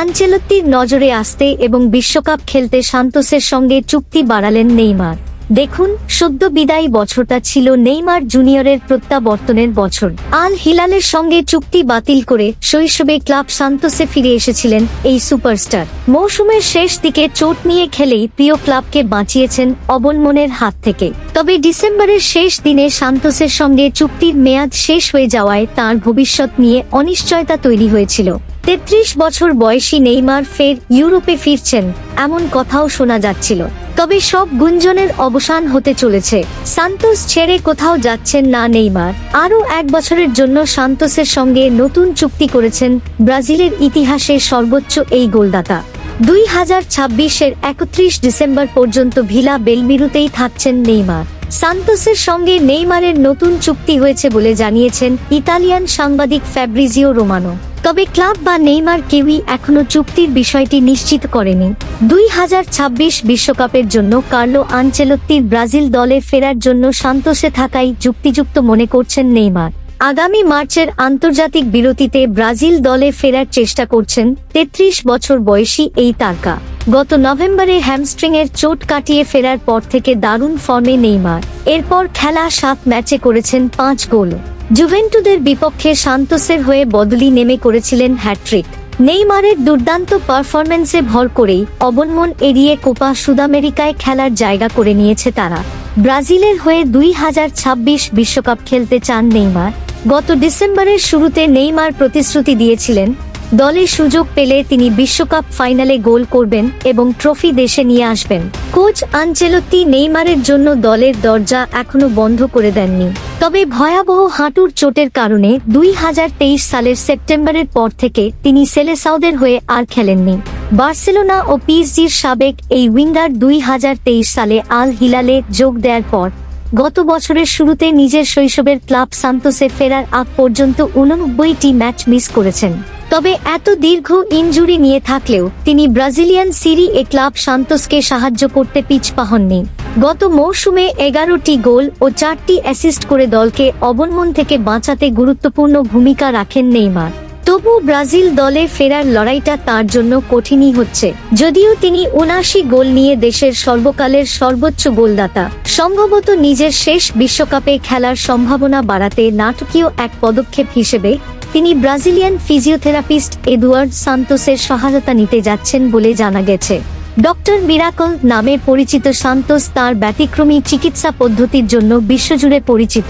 আনচেলত্তির নজরে আসতে এবং বিশ্বকাপ খেলতে সান্তোসের সঙ্গে চুক্তি বাড়ালেন নেইমার। দেখুন, সদ্য বিদায়ী বছরটা ছিল নেইমার জুনিয়রের প্রত্যাবর্তনের বছর। আল হিলালের সঙ্গে চুক্তি বাতিল করে শৈশবে ক্লাব সান্তোসে ফিরে এসেছিলেন এই সুপারস্টার। মৌসুমের শেষ দিকে চোট নিয়ে খেলেই প্রিয় ক্লাবকে বাঁচিয়েছেন অবনমনের হাত থেকে। তবে ডিসেম্বরের শেষ দিনে সান্তোসের সঙ্গে চুক্তির মেয়াদ শেষ হয়ে যাওয়ায় তার ভবিষ্যৎ নিয়ে অনিশ্চয়তা তৈরি হয়েছিল। তেত্রিশ বছর বয়সী নেইমার ফের ইউরোপে ফিরছেন, এমন কথাও শোনা যাচ্ছিল। তবে সব গুঞ্জনের অবসান হতে চলেছে। সান্তোস ছেড়ে কোথাও যাচ্ছেন না নেইমার। আরও এক বছরের জন্য সান্তোসের সঙ্গে নতুন চুক্তি করেছেন ব্রাজিলের ইতিহাসে সর্বোচ্চ এই গোলদাতা। দুই হাজার ছাব্বিশের একত্রিশ ডিসেম্বর পর্যন্ত ভিলা বেলমিরুতেই থাকছেন নেইমার। সান্তোসের সঙ্গে নেইমারের নতুন চুক্তি হয়েছে বলে জানিয়েছেন ইতালিয়ান সাংবাদিক ফ্যাব্রিজিও রোমানো। তবে ক্লাব বা নেইমার কেউই এখনও চুক্তির বিষয়টি নিশ্চিত করেনি। দুই হাজার ছাব্বিশ বিশ্বকাপের জন্য কার্লো আনচেলত্তির ব্রাজিল দলে ফেরার জন্য সান্তোসে থাকাই যুক্তিযুক্ত মনে করছেন নেইমার। আগামী মার্চের আন্তর্জাতিক বিরতিতে ব্রাজিল দলে ফেরার চেষ্টা করছেন তেত্রিশ বছর বয়সী এই তারকা। গত নভেম্বরে হ্যামস্ট্রিং এর চোট কাটিয়ে ফেরার পর থেকে দারুণ ফর্মে নেইমার। এরপর খেলা সাত ম্যাচে করেছেন পাঁচ গোল। জুভেন্টুদের বিপক্ষে সান্তোসের হয়ে বদলি নেমে করেছিলেন হ্যাট্রিক নেইমারের দুর্দান্ত পারফরমেন্সে ভর করেই অবনমন এড়িয়ে কোপা সুদামেরিকায় খেলার জায়গা করে নিয়েছে তারা। ব্রাজিলের হয়ে দুই হাজার ছাব্বিশ বিশ্বকাপ খেলতে চান নেইমার। গত ডিসেম্বরের শুরুতে নেইমার প্রতিশ্রুতি দিয়েছিলেন দলে সুযোগ পেলে তিনি বিশ্বকাপ ফাইনালে গোল করবেন এবং ট্রফি দেশে নিয়ে আসবেন। কোচ আনচেলত্তি নেইমারের জন্য দলের দরজা এখনও বন্ধ করে দেননি। তবে ভয়াবহ হাঁটুর চোটের কারণে দুই হাজার তেইশ সালের সেপ্টেম্বরের পর থেকে তিনি সেলেসাউদের হয়ে আর খেলেননি। বার্সেলোনা ও পিএসজির সাবেক এই উইঙ্গার দুই হাজার তেইশ সালে আল হিলালে যোগ দেওয়ার পর গত বছরের শুরুতে নিজের শৈশবের ক্লাব সান্তোসে ফেরার আগ পর্যন্ত উননব্বইটি ম্যাচ মিস করেছেন। তবে এত দীর্ঘ ইনজুরি নিয়ে থাকলেও তিনি ব্রাজিলিয়ান সিরি এ ক্লাব সান্তোসকে সাহায্য করতে পিছপা হননি গত মৌসুমে এগারোটি গোল ও চারটি অ্যাসিস্ট করে দলকে অবনমন থেকে বাঁচাতে গুরুত্বপূর্ণ ভূমিকা রাখেন নেইমার। তবু ব্রাজিল দলে ফেরার লড়াইটা তার জন্য কঠিনই হচ্ছে। যদিও তিনি উনাশি গোল নিয়ে দেশের সর্বকালের সর্বোচ্চ গোলদাতা, সম্ভবত নিজের শেষ বিশ্বকাপে খেলার সম্ভাবনা বাড়াতে নাটকীয় এক পদক্ষেপ হিসেবে তিনি ব্রাজিলিয়ান ফিজিওথেরাপিস্ট এদুয়ার্ড সান্তোসের সহায়তা নিতে যাচ্ছেন বলে জানা গেছে। ডক্টর মিরাকল নামে পরিচিত সান্তোস তার ব্যতিক্রমী চিকিৎসা পদ্ধতির জন্য বিশ্বজুড়ে পরিচিত,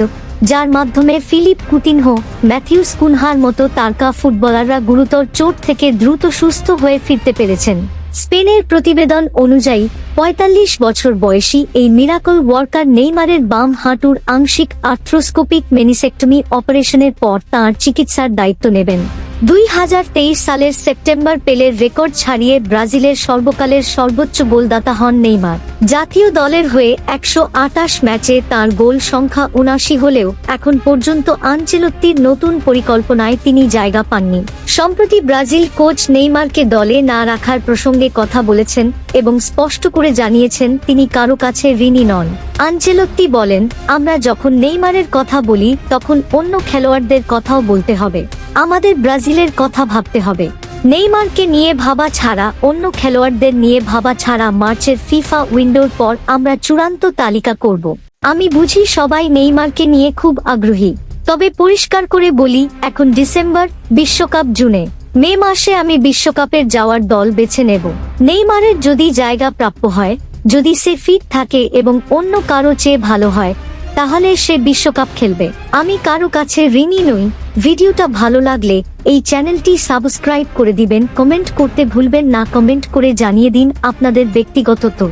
যার মাধ্যমে ফিলিপ কুতিনহো, ম্যাথিউস কুনহার মতো তারকা ফুটবলাররা গুরুতর চোট থেকে দ্রুত সুস্থ হয়ে ফিরতে পেরেছেন। স্পেনের প্রতিবেদন অনুযায়ী, পঁয়তাল্লিশ বছর বয়সী এই মিরাকল ওয়ার্কার নেইমারের বাম হাঁটুর আংশিক আর্থ্রোস্কোপিক মেনিসেক্টমি অপারেশনের পর তার চিকিৎসার দায়িত্ব নেবেন। দুই হাজার তেইশ সালের সেপ্টেম্বর পেলের রেকর্ড ছাড়িয়ে ব্রাজিলের সর্বকালের সর্বোচ্চ গোলদাতা হন নেইমার। জাতীয় দলের হয়ে একশো আটাশ ম্যাচে তার গোল সংখ্যা উনাশি হলেও এখন পর্যন্ত আনচেলত্তির নতুন পরিকল্পনায় তিনি জায়গা পাননি। সম্প্রতি ব্রাজিল কোচ নেইমারকে দলে না রাখার প্রসঙ্গে কথা বলেছেন এবং স্পষ্ট করে জানিয়েছেন তিনি কারও কাছে ঋণী নন। আনচেলত্তি বলেন, আমরা যখন নেইমারের কথা বলি, তখন অন্য খেলোয়াড়দের কথাও বলতে হবে। আমাদের ব্রাজিলের কথা ভাবতে হবে। নেইমারকে নিয়ে ভাবা ছাড়া, অন্য খেলোয়াড়দের নিয়ে ভাবা ছাড়া মার্চের ফিফা উইন্ডোর পর আমরা চূড়ান্ত তালিকা করব। আমি বুঝি সবাই নেইমারকে নিয়ে খুব আগ্রহী। তবে পরিষ্কার করে বলি, এখন ডিসেম্বর, বিশ্বকাপ জুনে। মে মাসে আমি বিশ্বকাপের যাওয়ার দল বেছে নেব। নেইমারের যদি জায়গা প্রাপ্য হয়, যদি সে ফিট থাকে এবং অন্য কারও চেয়ে ভালো হয় তাহলে সে বিশ্বকাপ খেলবে। আমি কারও কাছে ঋণী নই। ভিডিওটা ভালো লাগলে এই চ্যানেলটি সাবস্ক্রাইব করে দিবেন। কমেন্ট করতে ভুলবেন না। কমেন্ট করে জানিয়ে দিন আপনাদের ব্যক্তিগত তো